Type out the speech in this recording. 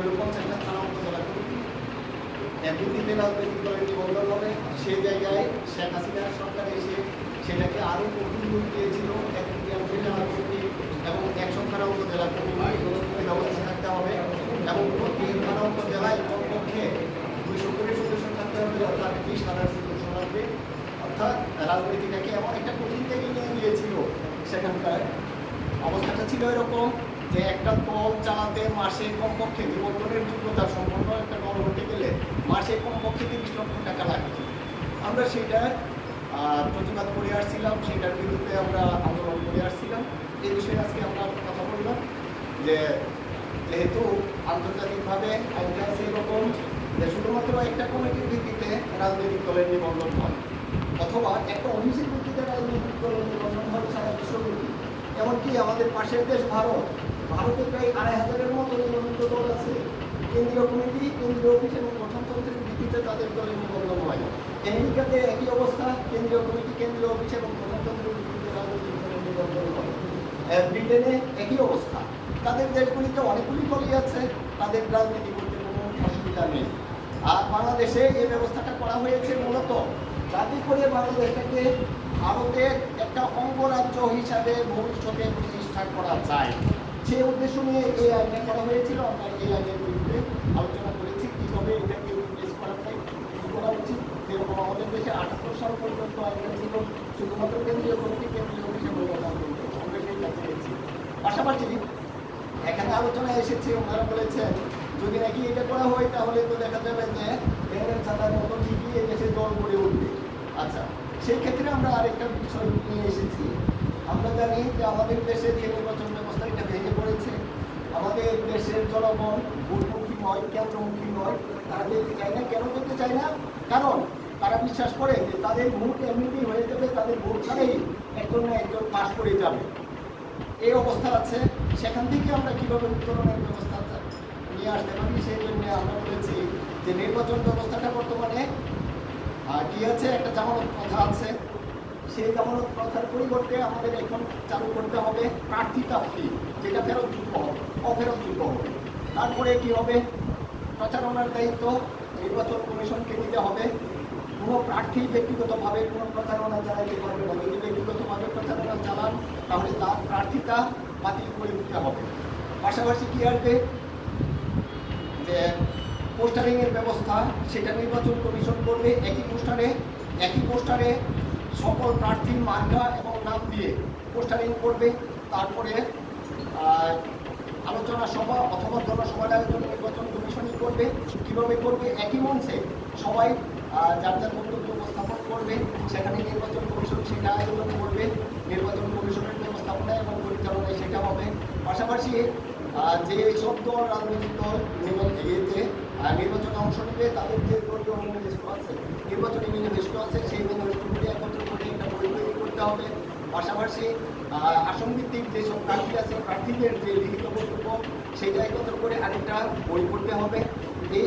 হলো পঞ্চাশটা থানা উপজেলা কমিটি এমনিতে রাজনৈতিক দলের নিবন্ধন হবে সেই জায়গায় শেখ হাসিনার সরকার এসে সেটাকে আরও কঠিন রূপ দিয়েছিল কমিটি এবং একশো থানা উপজেলা কমিটি ব্যবস্থা থাকতে হবে এবং প্রতি থানা কমপক্ষে দুইশো কোটি সদস্য থাকতে হবে অর্থাৎ বিশ হাজার সদস্য অর্থাৎ রাজনীতিটাকে এমন একটা কঠিন থেকে নিয়ে গিয়েছিল সেখানকার অবস্থাটা ছিল এরকম। যে একটা দল চালাতে মাসে কমপক্ষে নিবন্ধনের যোগ্যতা সম্পন্ন একটা দল হতে গেলে মাসে কমপক্ষে তিরিশ লক্ষ টাকা লাগবে আমরা সেটা প্রতিবাদ করে আসছিলাম, সেটার বিরুদ্ধে আমরা আন্দোলন করে আসছিলাম। এই বিষয়ে আজকে আমরা কথা বললাম যে যেহেতু আন্তর্জাতিকভাবে আইনটা আছে এরকম যে শুধুমাত্র একটা কমিটির ভিত্তিতে রাজনৈতিক দলের নিবন্ধন হয়, অথবা একটা অফিসের ভিত্তিতে রাজনৈতিক দলের নিবন্ধন হয় সারা বিশ্বব্যাপী। এমনকি আমাদের পাশের দেশ ভারত ভারতে প্রায় আড়াই হাজারের মতো নিবন্ধিত দল আছে। কেন্দ্রীয় কমিটি, কেন্দ্রীয় অফিস এবং গঠনতন্ত্রের ভিত্তিতে তাদের দলের নিবন্ধন হয়। আমেরিকাতে একই অবস্থা, কেন্দ্রীয় কমিটি, কেন্দ্রীয় অফিস এবং গঠনতন্ত্রের ভিত্তিতে দলের নিবন্ধন হয়। ব্রিটেনে একই অবস্থা। তাদের দেশগুলিতে অনেকগুলি দলই আছে, তাদের রাজনীতি করতে কোনো অসুবিধা নেই। আর বাংলাদেশে এই ব্যবস্থাটা করা হয়েছে মূলত যাতে করে বাংলাদেশটাকে ভারতের একটা অঙ্গরাজ্য হিসাবে ভবিষ্যতে প্রতিষ্ঠা করা যায়। সেই উদ্দেশ্য নিয়ে এই আইনটা করা হয়েছিল, আমরা এই আইনের বিরুদ্ধে আলোচনা করেছি কীভাবে এটাকে রিপ্লেস করা করা উচিত যেরকম আমাদের দেশে আটাত্তর সাল পর্যন্ত আইনটা ছিল, শুধুমাত্র কেন্দ্রীয় কমিটি, কেন্দ্রীয় অফিসে বৈধতা আমরা কাছে গেছি পাশাপাশি এখানে আলোচনায় এসেছে, ওনারা বলেছেন, যদি নাকি এটা করা হয়, তাহলে তো দেখা যাবে যে ব্যাংকের ছাতার মতো ঠিকই এই দেশে দল গড়ে উঠবে। আচ্ছা সেই ক্ষেত্রে আমরা আরেকটা বিষয় নিয়ে এসেছি। আমরা জানি যে আমাদের দেশে যে নির্বাচন ব্যবস্থা, এটা ভেঙে পড়েছে। আমাদের দেশের জনগণ ভোটমুখী নয় কেন্দ্রমুখী নয় তারা যেতে চায় না। কেন যেতে চায় না? কারণ তারা বিশ্বাস করে যে তাদের ভোট এমনিতেই হয়ে যাবে, তাদের ভোট ছাড়াই একজন না একজন পাশ করে যাবে। এই অবস্থা আছে। সেখান থেকে আমরা কীভাবে উত্তরণের ব্যবস্থা নিয়ে আসতে পারি? সেই জন্য আমরা বলেছি যে নির্বাচন ব্যবস্থাটা বর্তমানে কি আছে? একটা জামানত কথা আছে। সেই জামানত প্রথার পরিবর্তে আমাদের এখন চালু করতে হবে প্রার্থিতা ফি যেটা ফেরতযোগ্য হবে অফেরতযোগ্য হবে। তারপরে কি হবে? প্রচারণার দায়িত্ব নির্বাচন কমিশনকে নিতে হবে। কোনো প্রার্থী ব্যক্তিগতভাবে কোনো প্রচারণা চালাইতে পারবে না যদি ব্যক্তিগতভাবে প্রচারণা চালান, তাহলে তার প্রার্থিতা বাতিল করে দিতে হবে। পাশাপাশি কি আসবে? যে পোস্টারিং এর ব্যবস্থা, সেটা নির্বাচন কমিশন করবে। একই পোস্টারে একই পোস্টারে সকল প্রার্থীর মার্কা এবং নাম দিয়ে পোস্টারিং করবে। তারপরে আলোচনা সভা অথবা জনসভার আয়োজন নির্বাচন কমিশনই করবে। কীভাবে করবে? একই মঞ্চে সবাই যার যার বক্তব্য উপস্থাপন করবে। সেখানে নির্বাচন কমিশন সেটা আয়োজন করবে। নির্বাচন কমিশনের ব্যবস্থাপনা এবং পরিচালনায় সেটা হবে। পাশাপাশি যে সব দল রাজনৈতিক দল আহ, নির্বাচনে অংশ নেবে তাদের যে দলীয় ম্যানিফেস্টো আছে নির্বাচনী ম্যানিফেস্টো আছে সেই ম্যানিফেস্টোগুলি একত্র করে একটা বই তৈরি করতে হবে। পাশাপাশি আসন ভিত্তিক যেসব প্রার্থী আছে, প্রার্থীদের যে লিখিত বক্তব্য, সেটা একত্র করে আরেকটা বই করতে হবে। এই